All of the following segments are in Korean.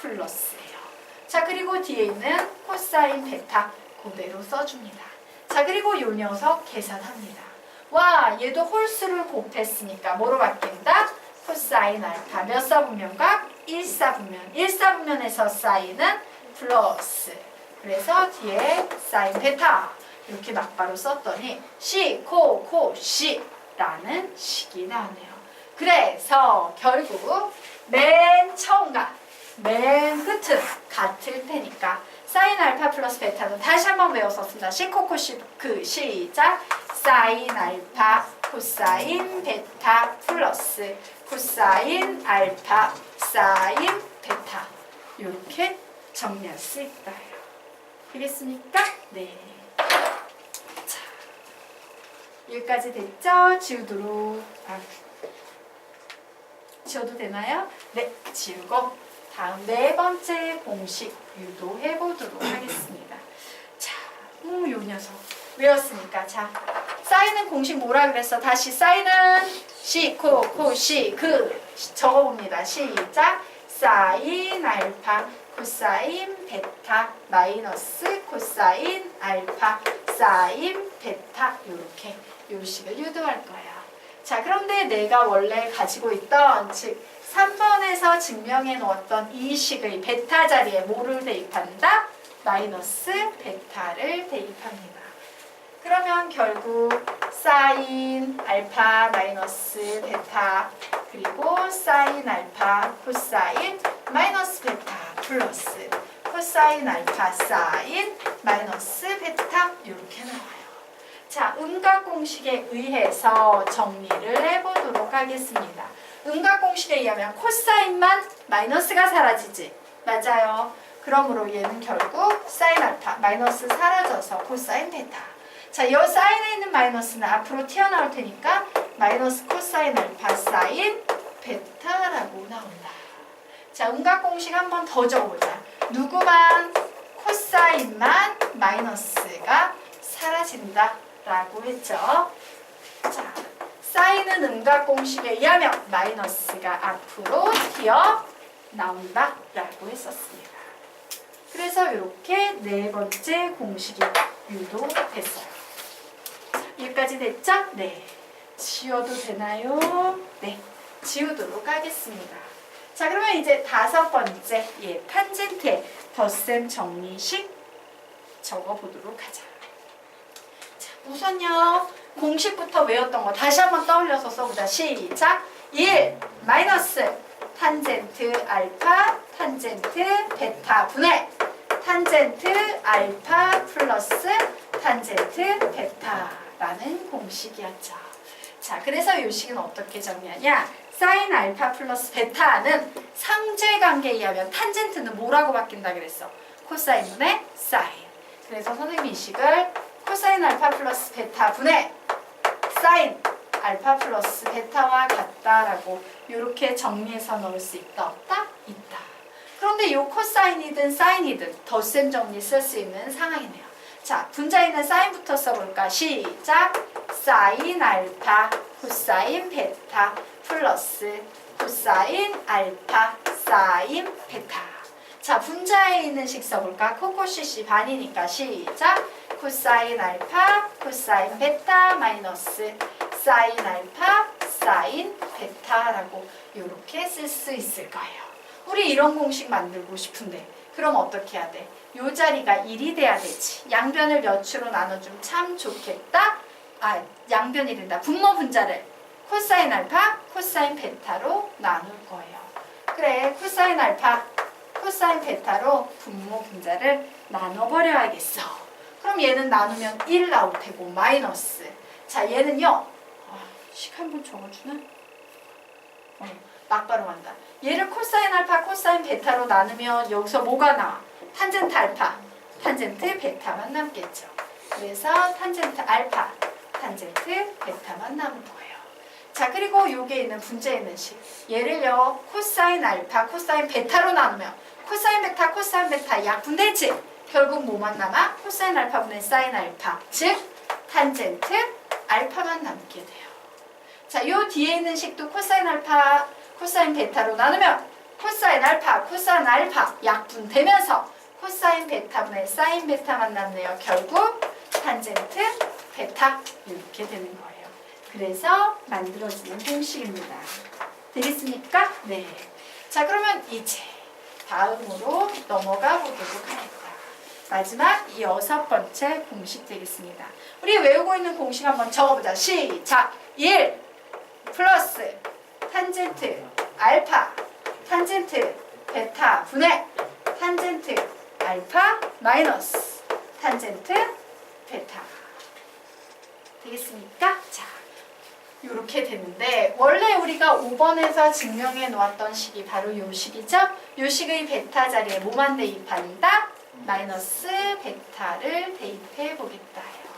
플러스예요. 자, 그리고 뒤에 있는 코사인 베타 그대로 써줍니다. 자, 그리고 요 녀석 계산합니다. 와, 얘도 홀수를 곱했으니까 뭐로 바뀐다? 코사인 알파 몇 사분면각? 1사분면. 1사분면에서 사인은 플러스. 그래서 뒤에 사인 베타 이렇게 막바로 썼더니 시, 코, 코, 시 라는 식이 나오네요. 그래서 결국 맨 처음과 맨 끝은 같을 테니까 사인 알파 플러스 베타는 다시 한번 외웠었습니다. 시코코 시 그 시작 사인 알파 코사인 베타 플러스 코사인 알파 사인 베타 이렇게 정리할 수 있다. 되겠습니까? 네. 자, 여기까지 됐죠? 지우도록. 아, 지워도 되나요? 네, 지우고 다음 네 번째 공식 유도해 보도록 하겠습니다. 자, 음, 요 녀석 외웠으니까 자, 사인은 공식 뭐라 그랬어? 다시 사인은 시, 코, 코, 시, 그 적어봅니다. 시작. 사인 알파 코사인 베타 마이너스 코사인 알파 사인 베타 이렇게 요식을 유도할 거예요. 자, 그런데 내가 원래 가지고 있던 즉 3번에서 증명해 놓았던 이 식의 베타 자리에 뭐를 대입한다? 마이너스 베타를 대입합니다. 그러면 결국 사인 알파 마이너스 베타 그리고 사인 알파 코사인 마이너스 베타 플러스 코사인 알파 사인 마이너스 베타 이렇게 나와요. 자, 음각 공식에 의해서 정리를 해보도록 하겠습니다. 음각 공식에 의하면 코사인만 마이너스가 사라지지. 맞아요. 그러므로 얘는 결국 사인 알파 마이너스 사라져서 코사인 베타. 자, 이 사인에 있는 마이너스는 앞으로 튀어나올 테니까 마이너스 코사인 알파 사인 베타라고 나온다. 자, 음각 공식 한 번 더 적어보자. 누구만 코사인만 마이너스가 사라진다. 라고 했죠. 자, 사인은 음각 공식에 의하면 마이너스가 앞으로 튀어 나온다. 라고 했었습니다. 그래서 이렇게 네 번째 공식이 유도됐어요. 여기까지 됐죠? 네. 지워도 되나요? 네. 지우도록 하겠습니다. 자, 그러면 이제 다섯 번째, 예, 탄젠트의 덧셈 정리식 적어보도록 하자. 자, 우선요, 공식부터 외웠던 거 다시 한번 떠올려서 써보자. 시작! 1, 마이너스, 탄젠트 알파, 탄젠트 베타 분의 탄젠트 알파 플러스 탄젠트 베타라는 공식이었죠. 자, 그래서 이 식은 어떻게 정리하냐? 사인 알파 플러스 베타는 상제 관계에 의하면 탄젠트는 뭐라고 바뀐다 그랬어? 코사인분의 사인. 그래서 선생님이 이 식을 코사인 알파 플러스 베타 분의 사인 알파 플러스 베타와 같다라고 이렇게 정리해서 넣을 수 있다 없다? 있다. 그런데 이 코사인이든 사인이든 덧셈 정리 쓸 수 있는 상황이네요. 자, 분자에는 사인부터 써볼까? 시작! 사인 알파 코사인 베타 플러스 코사인 알파 사인 베타 자, 분자에 있는 식 써볼까? 코코시시 반이니까 시작! 코사인 알파 코사인 베타 마이너스 사인 알파 사인 베타라고 이렇게 쓸 수 있을 거예요. 우리 이런 공식 만들고 싶은데 그럼 어떻게 해야 돼? 요 자리가 1이 돼야 되지. 양변을 몇으로 나눠주면 참 좋겠다. 아, 양변이 된다. 분모 분자를 코사인 알파, 코사인 베타로 나눌 거예요. 그래, 코사인 알파, 코사인 베타로 분모 분자를 나눠버려야겠어. 그럼 얘는 나누면 1 나올 테고 마이너스. 자, 얘는요. 아, 식한번 적어주나? 어, 막바로 간다. 얘를 코사인 알파, 코사인 베타로 나누면 여기서 뭐가 나와? 탄젠트 알파, 탄젠트 베타만 남겠죠. 그래서 탄젠트 알파, 탄젠트 베타만 남은 거예요. 자, 그리고 여기에 있는 분자에 있는 식. 얘를요, 코사인 알파, 코사인 베타로 나누면 코사인 베타, 코사인 베타 약분되지. 결국 뭐만 남아? 코사인 알파 분의 사인 알파. 즉, 탄젠트 알파만 남게 돼요. 자, 요 뒤에 있는 식도 코사인 알파, 코사인 베타로 나누면 코사인 알파, 코사인 알파 약분되면서 코사인 베타 분의 사인 베타 만났네요. 결국 탄젠트 베타 이렇게 되는 거예요. 그래서 만들어지는 공식입니다. 되겠습니까? 네. 자 그러면 이제 다음으로 넘어가 보도록 하겠다. 마지막 여섯 번째 공식 되겠습니다. 우리 외우고 있는 공식 한번 적어보자. 시작. 1 플러스 탄젠트 알파 탄젠트 베타 분의 탄젠트 알파 마이너스 탄젠트 베타 되겠습니까? 자, 이렇게 되는데 원래 우리가 5번에서 증명해 놓았던 식이 바로 요 식이죠? 요 식의 베타 자리에 뭐만 대입한다? 마이너스 베타를 대입해 보겠다요.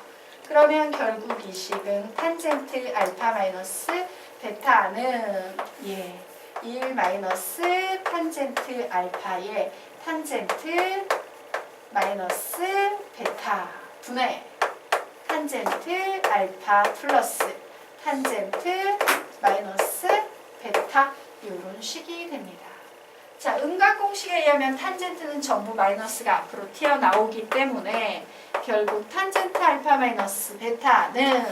그러면 결국 이 식은 탄젠트 알파 마이너스 베타는 예, 1 마이너스 탄젠트 알파의 탄젠트 마이너스 베타 분의 탄젠트 알파 플러스 탄젠트 마이너스 베타 이런 식이 됩니다. 자, 음각 공식에 의하면 탄젠트는 전부 마이너스가 앞으로 튀어나오기 때문에 결국 탄젠트 알파 마이너스 베타는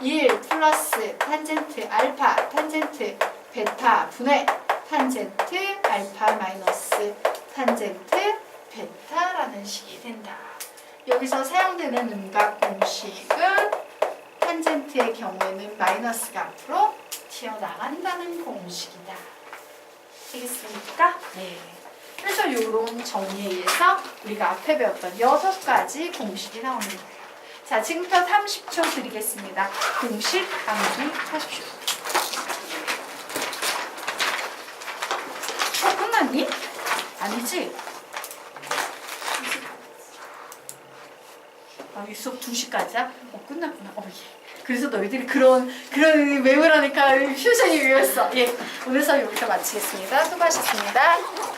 1 플러스 탄젠트 알파 탄젠트 베타 분의 탄젠트 알파 마이너스 탄젠트 베타라는 식이 된다. 여기서 사용되는 음각 공식은 탄젠트의 경우에는 마이너스가 앞으로 튀어나간다는 공식이다. 되겠습니까? 네. 그래서 이런 정리에 의해서 우리가 앞에 배웠던 여섯 가지 공식이 나오는 거예요. 자, 지금부터 30초 드리겠습니다. 공식 암기하십시오. 어, 끝났니? 아니지? 아, 이 수업 2시까지야? 어, 끝났구나. 어, 예. 그래서 너희들이 그런, 그런 외우라니까 휴전이 위였어. 예. 오늘 수업 여기서 마치겠습니다. 수고하셨습니다.